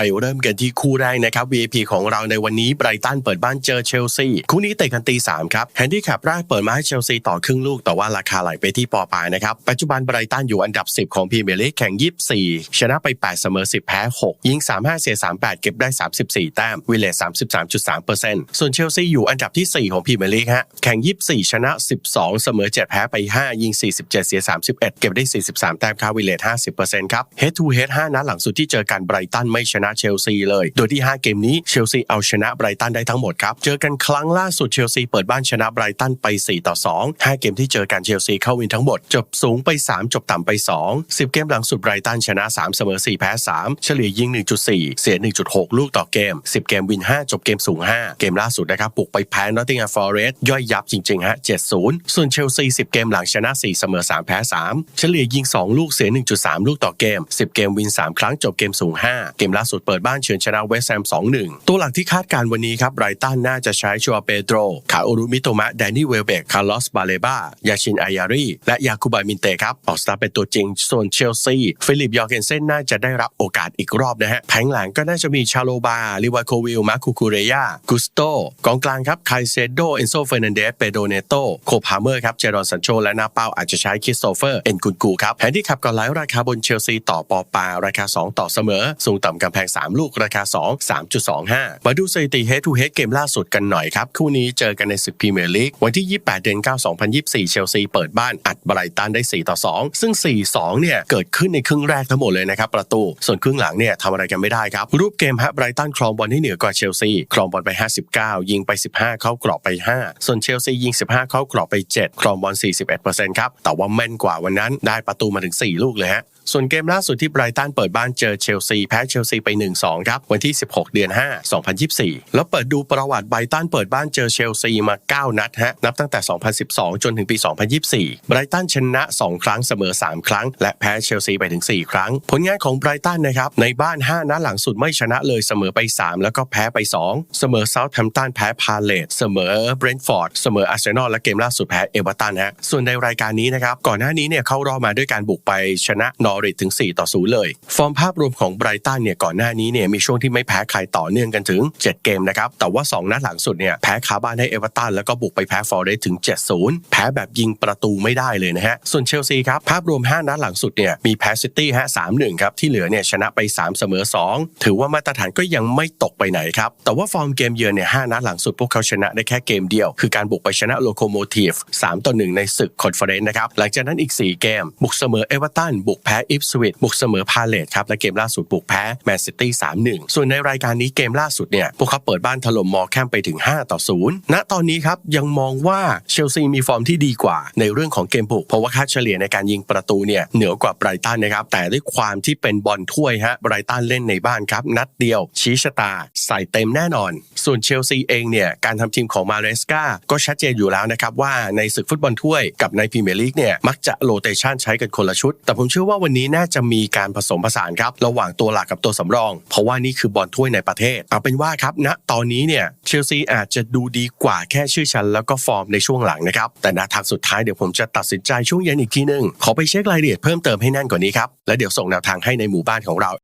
ไปเริ่มกันที่คู่แรกนะครับ VIP ของเราในวันนี้ไบรตันเปิดบ้านเจอเชลซีคู่นี้เตะกันตีสามครับแฮนดี้แคปแรกเปิดมาให้เชลซีต่อครึ่งลูก แต่ว่าราคาไหลไปที่ปอปายนะครับ ปัจจุบันไบรตันอยู่อันดับ 10 ของพรีเมียร์ลีกแข่ง 24 ชนะไป 8 เสมอ 10 แพ้ 6 ยิง 35 เสีย 38 เก็บได้ 34 แต้มวิเลส33.3%ส่วนเชลซีอยู่อันดับที่ 4 ของพรีเมียร์ลีกฮะแข่ง 24 ชนะ 12 เสมอ 7 แพ้ไป 5 ยิง 47 เสีย 31 เก็บได้ 43 แต้มค่าวิเลส50%ครับ Head to Head 5นัดหลังสุดที่เจอกันไบรตันไม่ชนะเชลซีเลย โดยที่ 5 เกมนี้เชลซีเอาชนะไบรตันได้ทั้งหมดครับ เจอกันครั้งล่าสุดเชลซีเปิดบ้านชนะไบรตันไป 4 ต่อ 2 5 เกมที่เจอกันเชลซีเข้าวินทั้งหมด จบสูงไป 3 จบต่ำไป 2 10 เกมหลังสุดไบรตันชนะ 3 เสมอ 4 แพ้ 3 เฉลี่ยยิง 1.4 เสีย 1.6 ลูกต่อเกม 10 เกมวิน 5 จบเกมสูง 5 เกมล่าสุดนะครับบุกไปแพ้นอตติงแฮมฟอร์เรสย่อยยับจริงๆฮะ7-0 ส่วนเชลซี 10 เกมหลังชนะ 4 เสมอ 3 แพ้ 3 เฉลี่ยยิง 2 ลูกเสีย 1.3 ลูกต่อเกม 10 เกมวิน 3 ครั้งจบเกมสูง 5 เกมล่าสุดเปิดบ้านเฉือนชนะเวสต์แฮม2-1 ตัวหลักที่คาดการณ์วันนี้ครับไรตันน่าจะใช้ชัวเปโตรคาโอรุมิโตมะแดนนี่เวลเบกคาร์ลอสบาเลบายาชินอายารีและยาคูบามินเตครับออกสตาร์เป็นตัวจริงส่วนเชลซีฟิลิปยอร์เกนเซนน่าจะได้รับโอกาสอีกรอบนะฮะแผงหลังก็น่าจะมีชาโลบาลิวาโควิลมาคูคูเรยากุสโตกองกลางครับไคเซโดเอนโซเฟอร์นันเดสเปโดเนโตโคพาเมอร์ครับเจรอนซันโชและนาเป้าอาจจะใช้คิสโตเฟอร์เอ็นกุนกูครับแฮนดี้ขับก่อนไลฟ์ราคาบนเชลซีต่อปอปาราคา 2 ต่อเสมอสูงต่ำกำแพง 3 ลูกราคา 2 3.25 มาดูสถิติ Head to Head เกมล่าสุดกันหน่อยครับ คู่นี้เจอกันในศึกพรีเมียร์ลีกวันที่ 28 เดือน 9 2024 เชลซีเปิดบ้านอัดไบรตันได้ 4 ต่อ 2 ซึ่ง 4-2 เนี่ย เกิดขึ้นในครึ่งแรกทั้งหมดเลยนะครับประตู ส่วนครึ่งหลังเนี่ยทำอะไรกันไม่ได้ครับ รูปเกมฮะไบรตันครองบอลที่เหนือกว่าเชลซีครองบอลไป 59 ยิงไป 15 เข้ากรอบไป 5 ส่วนเชลซียิง 15 เข้ากรอบไป 7 ครองบอล 41%ครับแต่ว่าแม่นกว่าวันนั้นได้ประตูมาถึง 4 ลูกเลยฮะ ส่วนเกมล่าสุดที่ไบรตันเปิดบ้านเจอเชลซีแพ้เชลซีไป 1-2 ครับวันที่ 16 เดือน 5 2024 แล้วเปิดดูประวัติไบรตันเปิดบ้านเจอเชลซีมา 9 นัดฮะนับตั้งแต่ 2012 จนถึงปี 2024 ไบรตันชนะ 2 ครั้งเสมอ 3 ครั้ง และแพ้เชลซีไปถึง 4 ครั้ง ผลงานของไบรตันนะครับในบ้าน 5 นัดหลังสุดไม่ชนะเลยเสมอไป 3 แล้วก็แพ้ไป 2 เสมอเซาท์แฮมป์ตันแพ้พาเลตเสมอเบรนท์ฟอร์ดเสมออาร์เซนอลและเกมล่าสุดแพ้เอเวอร์ตันฮะส่วนในรายการนี้นะครับก่อนหน้านี้เนี่ยเข้ารอบมาด้วยการบุกไปชนะนออริทถึง 4 ต่อ 0 เลย ฟอร์มภาพรวมของไบรตันเนี่ยก่อนหน้านี้เนี่ยมีช่วงที่ไม่แพ้ใครต่อเนื่องกันถึง 7 เกมนะครับแต่ว่า 2 นัดหลังสุดเนี่ยแพ้คาบ้านให้เอเวอร์ตันแล้วก็บุกไปแพ้ฟอร์เรสถึง 7-0 แพ้แบบยิงประตูไม่ได้เลยนะฮะส่วนเชลซีครับภาพรวม 5 นัดหลังสุดเนี่ยมีแพ้ซิตี้ฮะ3-1ครับที่เหลือเนี่ยชนะไป 3 เสมอ 2 ถือว่ามาตรฐานก็ยังไม่ตกไปไหนครับแต่ว่าฟอร์มเกมเยือนเนี่ย5นัดหลังสุดพวกเขาชนะได้แค่เกมเดียว คือการบุกไปชนะโลโคโมทีฟ3ต่อ1ในศึกคอนเฟอเรนซ์นะครับหลังจากนั้นอีก 4 เกม บุกเสมอเอเวอร์ตันบุกแพ้อิฟสวิตบุกเสมอพาเลตครับและเกมล่าสุดบุกแพ้แมนซิตี้3-1 ส่วนในรายการนี้เกมล่าสุดเนี่ยพวกเขาเปิดบ้านถล่มมอแคมไปถึง 5 ต่อ 0 ณตอนนี้ครับยังมองว่าเชลซีมีฟอร์มที่ดีกว่าในเรื่องของเกมบุก เพราะว่าค่าเฉลี่ยในการยิงประตูเนี่ยเหนือกว่าไบรตันนะครับแต่ด้วยความที่เป็นบอลถ้วยฮะไบรตันเล่นในบ้านครับ นัดเดียวชี้ชะตา ใส่เต็มแน่นอน ส่วนเชลซีเองเนี่ยการทำทีมของมาเรสกาก็ชัดเจนอยู่แล้วนะครับว่าในศึกฟุตบอลถ้วยกับในพรีเมียร์ลีกเนี่ยมักจะโรเตชันใช้กันคนละชุด แต่ผมเชื่อว่าวันนี้น่าจะมีการผสมผสานครับระหว่างตัวหลักกับตัวสำรอง เพราะว่านี่คือบอลถ้วยในประเทศ เอาเป็นว่าครับณตอนนี้เนี่ยเชลซีอาจจะดูดีกว่าแค่ชื่อชั้นแล้วก็ฟอร์มในช่วงหลังนะครับแต่ณทางสุดท้ายเดี๋ยวผมจะตัดสินใจช่วงเย็นอีกทีหนึงขอไปเช็ครายละเอียดเพิ่มเติมให้แน่นกว่านี้ครับและเดี๋ยวส่งแนวทางให้ในหมู่บ้านของเรา